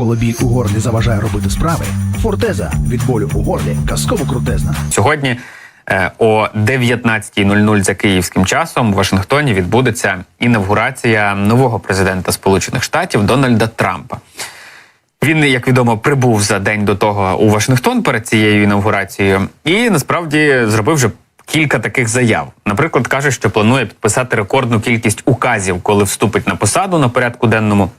Коли біль у горлі заважає робити справи, фортеза від болю у горлі казково крутезна. Сьогодні е, о 19.00 за київським часом в Вашингтоні відбудеться інавгурація нового президента Сполучених Штатів Дональда Трампа. Він, як відомо, прибув за день до того у Вашингтон перед цією інавгурацією, і насправді зробив вже кілька таких заяв. Наприклад, каже, що планує підписати рекордну кількість указів, коли вступить на посаду на порядку денному.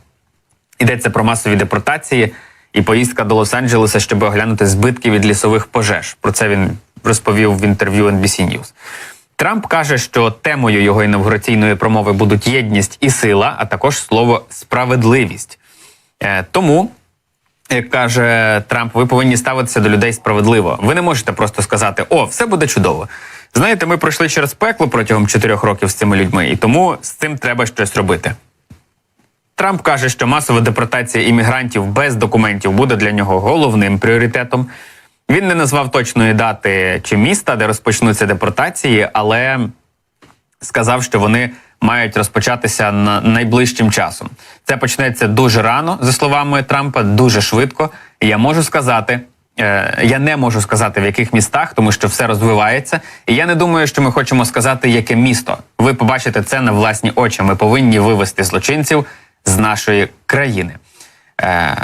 Йдеться про масові депортації і поїздка до Лос-Анджелеса, щоб оглянути збитки від лісових пожеж. Про це він розповів в інтерв'ю NBC News. Трамп каже, що темою його інавгураційної промови будуть єдність і сила, а також слово справедливість. Е, Тому, як каже Трамп, ви повинні ставитися до людей справедливо. Ви не можете просто сказати: О, все буде чудово. Знаєте, ми пройшли через пекло протягом чотирьох років з цими людьми, і тому з цим треба щось робити. Трамп каже, що масова депортація іммігрантів без документів буде для нього головним пріоритетом. Він не назвав точної дати чи міста, де розпочнуться депортації, але сказав, що вони мають розпочатися на найближчим часом. Це почнеться дуже рано, за словами Трампа, дуже швидко. Я можу сказати. е, Я не можу сказати в яких містах, тому що все розвивається. І я не думаю, що ми хочемо сказати, яке місто. Ви побачите це на власні очі. Ми повинні вивести злочинців з нашої країни. Е,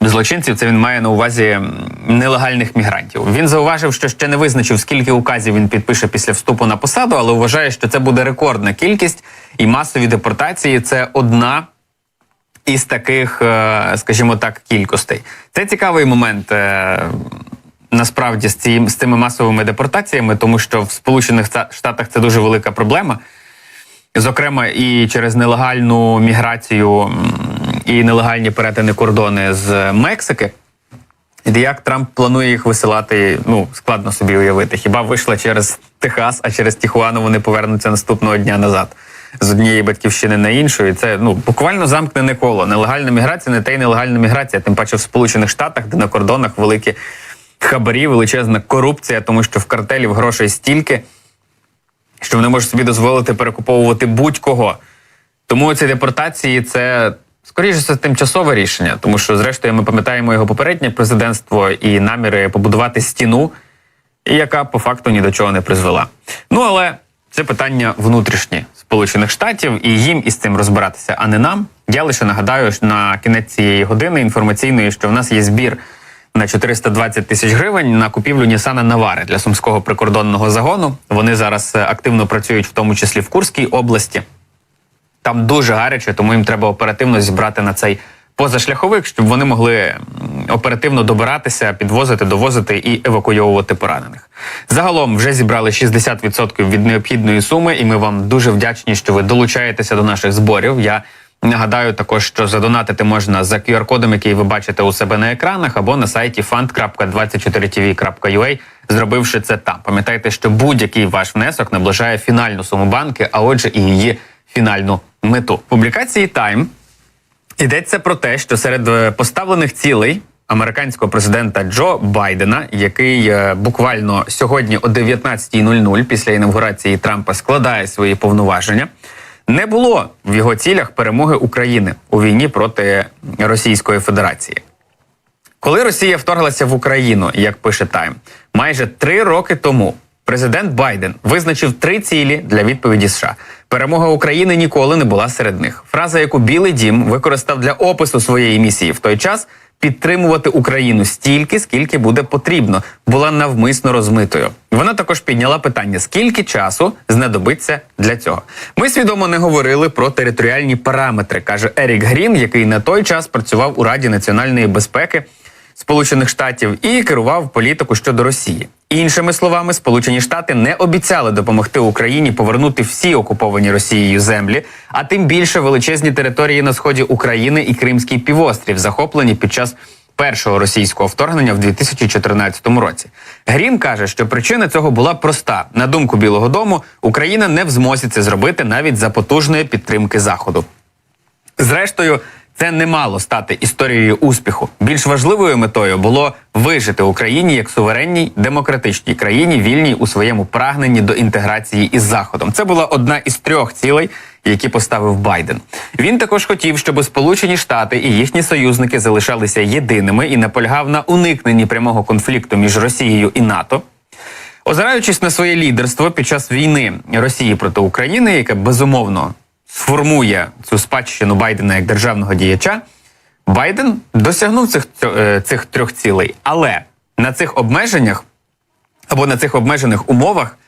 Злочинців це він має на увазі нелегальних мігрантів. Він зауважив, що ще не визначив, скільки указів він підпише після вступу на посаду, але вважає, що це буде рекордна кількість, і масові депортації це одна із таких, е, скажімо так, кількостей. Це цікавий момент. е, Насправді з цим з цими масовими депортаціями, тому що в Сполучених Штатах це дуже велика проблема. Зокрема, і через нелегальну міграцію і нелегальні перетини кордони з Мексики. Як Трамп планує їх висилати, ну складно собі уявити. Хіба вийшла через Техас, а через Тіхуану вони повернуться наступного дня назад з однієї батьківщини на іншу. І це ну буквально замкнене коло. Нелегальна міграція не те й нелегальна міграція, тим паче в Сполучених Штатах, де на кордонах великі хабарі, величезна корупція, тому що в картелів грошей стільки що вони можуть собі дозволити перекуповувати будь-кого. Тому ці депортації це скоріше все тимчасове рішення, тому що, зрештою, ми пам'ятаємо його попереднє президентство і наміри побудувати стіну, яка по факту ні до чого не призвела. Ну але це питання внутрішні Сполучених Штатів, і їм із цим розбиратися, а не нам. Я лише нагадаю що на кінець цієї години інформаційної, що в нас є збір на 420 тисяч гривень на купівлю Нісана Навари для сумського прикордонного загону. Вони зараз е, активно працюють, в тому числі в Курській області. Там дуже гаряче, тому їм треба оперативно зібрати на цей позашляховик, щоб вони могли оперативно добиратися, підвозити, довозити і евакуйовувати поранених. Загалом вже зібрали 60% від необхідної суми, і ми вам дуже вдячні, що ви долучаєтеся до наших зборів. Я нагадаю також, що задонатити можна за QR-кодом, який ви бачите у себе на екранах, або на сайті fund.24tv.ua, зробивши це там. Пам'ятайте, що будь-який ваш внесок наближає фінальну суму банки, а отже, і її фінальну мету. В публікації Time Йдеться про те, що серед е, поставлених цілей американського президента Джо Байдена, який е, буквально сьогодні о 19.00 після інавгурації Трампа складає свої повноваження, не було в його цілях перемоги України у війні проти Російської Федерації. Коли Росія вторглася в Україну, як пише Тайм, майже три роки тому президент Байден визначив три цілі для відповіді США. Перемога України ніколи не була серед них. Фраза, яку Білий Дім використав для опису своєї місії в той час. Підтримувати Україну стільки, скільки буде потрібно, була навмисно розмитою. Вона також підняла питання, скільки часу знадобиться для цього. Ми свідомо не говорили про територіальні параметри, каже Ерік Грін, який на той час працював у Раді національної безпеки Сполучених Штатів і керував політику щодо Росії. Іншими словами, Сполучені Штати не обіцяли допомогти Україні повернути всі окуповані Росією землі, а тим більше величезні території на сході України і Кримський півострів, захоплені під час першого російського вторгнення в 2014 році. Грін каже, що причина цього була проста. На думку Білого Дому, Україна не в змозі це зробити навіть за потужної підтримки Заходу. Зрештою, це не мало стати історією успіху. Більш важливою метою було вижити Україні як суверенній демократичній країні, вільній у своєму прагненні до інтеграції із Заходом. Це була одна із трьох цілей, які поставив Байден. Він також хотів, щоб Сполучені Штати і їхні союзники залишалися єдиними і наполягав на уникненні прямого конфлікту між Росією і НАТО. Озираючись на своє лідерство під час війни Росії проти України, яке безумовно сформує цю спадщину Байдена як державного діяча, Байден досягнув цих, е, цих трьох цілей. Але на цих обмеженнях або на цих обмежених умовах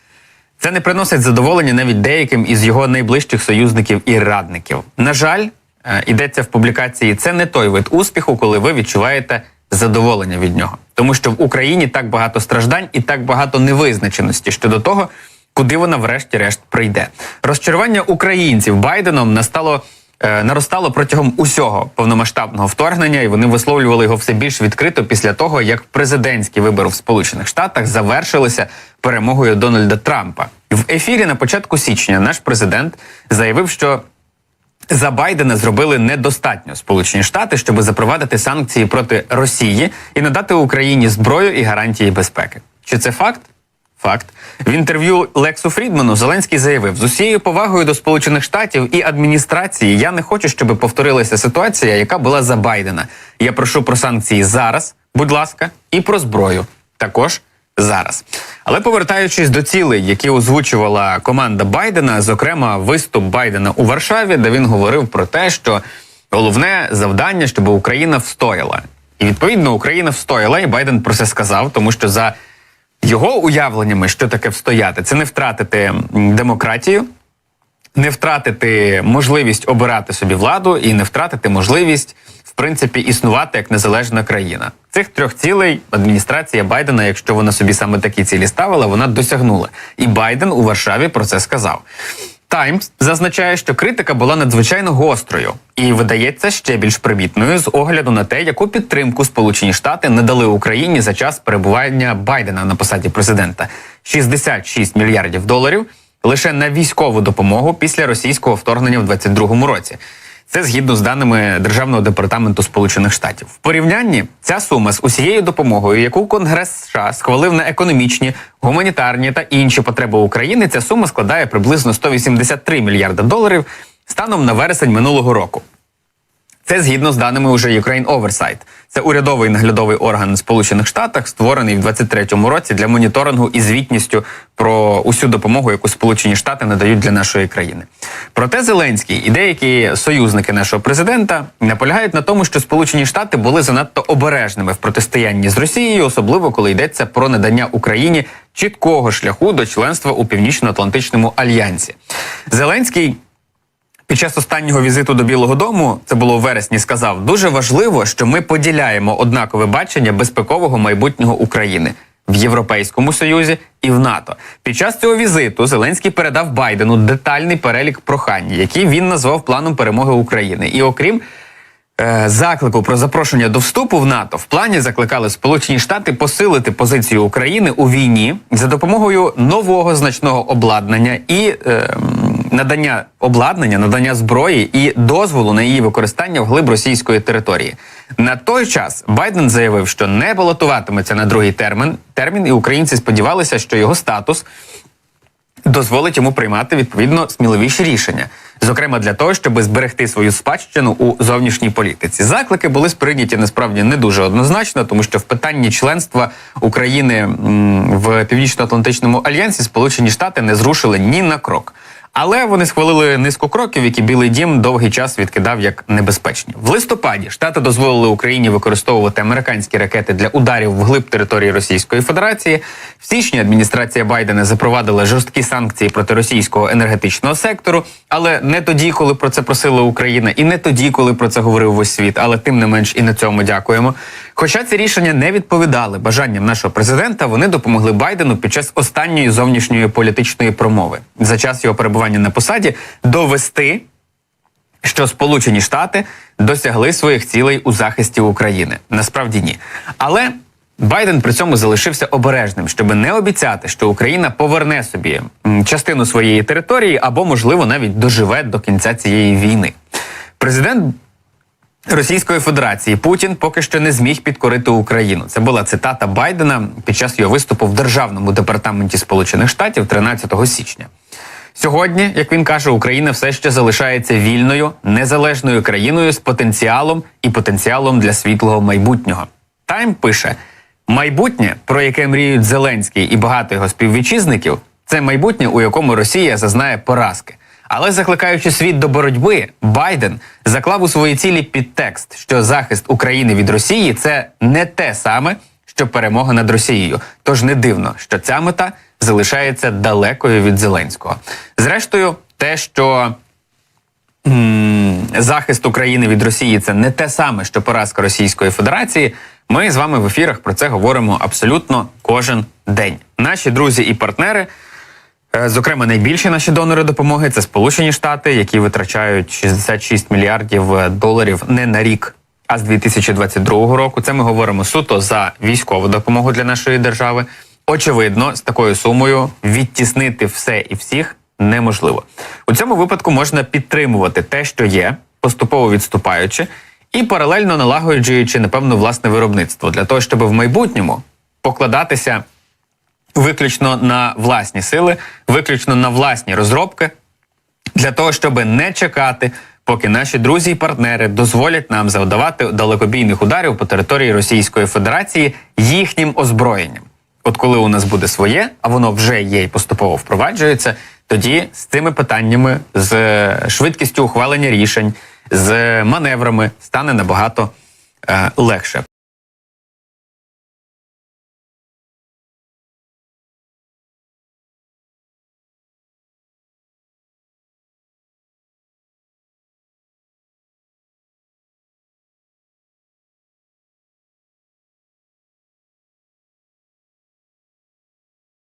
це не приносить задоволення навіть деяким із його найближчих союзників і радників. На жаль, е, йдеться в публікації. Це не той вид успіху, коли ви відчуваєте задоволення від нього, тому що в Україні так багато страждань і так багато невизначеності щодо того, куди вона врешті-решт прийде. Розчарування українців Байденом настало. е, Наростало протягом усього повномасштабного вторгнення, і вони висловлювали його все більш відкрито після того, як президентські вибори в Сполучених Штатах завершилися перемогою Дональда Трампа. В ефірі на початку січня наш президент заявив, що за Байдена зробили недостатньо Сполучені Штати, щоб запровадити санкції проти Росії і надати Україні зброю і гарантії безпеки. Чи це факт? Факт в інтерв'ю Лексу Фрідману Зеленський заявив: з усією повагою до Сполучених Штатів і адміністрації я не хочу, щоб повторилася ситуація, яка була за Байдена. Я прошу про санкції зараз, будь ласка, і про зброю також зараз. Але повертаючись до цілей, які озвучувала команда Байдена, зокрема виступ Байдена у Варшаві, де він говорив про те, що головне завдання, щоб Україна встояла. І відповідно Україна встояла, і Байден про це сказав, тому що за його уявленнями, що таке встояти, це не втратити демократію, не втратити можливість обирати собі владу і не втратити можливість, в принципі, існувати як незалежна країна. Цих трьох цілей адміністрація Байдена, якщо вона собі саме такі цілі ставила, вона досягнула. І Байден у Варшаві про це сказав. Таймс зазначає, що критика була надзвичайно гострою і видається ще більш примітною з огляду на те, яку підтримку Сполучені Штати надали Україні за час перебування Байдена на посаді президента 66 мільярдів доларів лише на військову допомогу після російського вторгнення в 22-му році. Це згідно з даними Державного департаменту Сполучених Штатів. В порівнянні ця сума з усією допомогою, яку Конгрес США схвалив на економічні, гуманітарні та інші потреби України, ця сума складає приблизно 183 мільярда доларів станом на вересень минулого року. Це згідно з даними уже Ukraine Oversight. Це урядовий наглядовий орган Сполучених Штатах, створений в 23-му році для моніторингу і звітністю про усю допомогу, яку Сполучені Штати надають для нашої країни. Проте Зеленський і деякі союзники нашого президента наполягають на тому, що Сполучені Штати були занадто обережними в протистоянні з Росією, особливо коли йдеться про надання Україні чіткого шляху до членства у Північно-Атлантичному альянсі. Зеленський під час останнього візиту до Білого Дому, це було у вересні, сказав: дуже важливо, що ми поділяємо однакове бачення безпекового майбутнього України в Європейському Союзі і в НАТО. Під час цього візиту Зеленський передав Байдену детальний перелік прохань, які він назвав планом перемоги України. І окрім заклику про запрошення до вступу в НАТО в плані закликали Сполучені Штати посилити позицію України у війні за допомогою нового значного обладнання і е, надання обладнання, надання зброї і дозволу на її використання вглиб російської території. На той час Байден заявив, що не балотуватиметься на другий термін, термін, і українці сподівалися, що його статус дозволить йому приймати відповідно сміливіші рішення, зокрема для того, щоб зберегти свою спадщину у зовнішній політиці. Заклики були сприйняті насправді не дуже однозначно, тому що в питанні членства України в Північно-Атлантичному альянсі Сполучені Штати не зрушили ні на крок. Але вони схвалили низку кроків, які Білий Дім довгий час відкидав як небезпечні. В листопаді штати дозволили Україні використовувати американські ракети для ударів вглиб території Російської Федерації. В січні адміністрація Байдена запровадила жорсткі санкції проти російського енергетичного сектору, але не тоді, коли про це просила Україна, і не тоді, коли про це говорив весь світ. Але тим не менш і на цьому дякуємо. Хоча ці рішення не відповідали бажанням нашого президента, вони допомогли Байдену під час останньої зовнішньої політичної промови за час його перебування на посаді довести, що Сполучені Штати досягли своїх цілей у захисті України. Насправді ні. Але Байден при цьому залишився обережним, щоб не обіцяти, що Україна поверне собі частину своєї території або, можливо, навіть доживе до кінця цієї війни. Президент Російської Федерації Путін поки що не зміг підкорити Україну. Це була цитата Байдена під час його виступу в державному департаменті Сполучених Штатів 13 січня. Сьогодні, як він каже, Україна все ще залишається вільною, незалежною країною з потенціалом і потенціалом для світлого майбутнього. Тайм пише: майбутнє, про яке мріють Зеленський і багато його співвітчизників, це майбутнє, у якому Росія зазнає поразки. Але закликаючи світ до боротьби, Байден заклав у свої цілі підтекст, що захист України від Росії це не те саме, що перемога над Росією. Тож не дивно, що ця мета залишається далекою від Зеленського. Зрештою, те, що м, захист України від Росії це не те саме, що поразка Російської Федерації. Ми з вами в ефірах про це говоримо абсолютно кожен день. Наші друзі і партнери. Е, Зокрема, найбільші наші донори допомоги це Сполучені Штати, які витрачають 66 мільярдів е, доларів не на рік, а з 2022 року. Це ми говоримо суто за військову допомогу для нашої держави. Очевидно, з такою сумою відтіснити все і всіх неможливо. У цьому випадку можна підтримувати те, що є, поступово відступаючи, і паралельно налагоджуючи, напевно, власне виробництво для того, щоб в майбутньому покладатися виключно на власні сили, виключно на власні розробки, для того, щоб не чекати, поки наші друзі і партнери дозволять нам завдавати далекобійних ударів по території Російської Федерації їхнім озброєнням. От коли у нас буде своє, а воно вже є і поступово впроваджується, тоді з цими питаннями, з швидкістю ухвалення рішень, з маневрами стане набагато е, легше.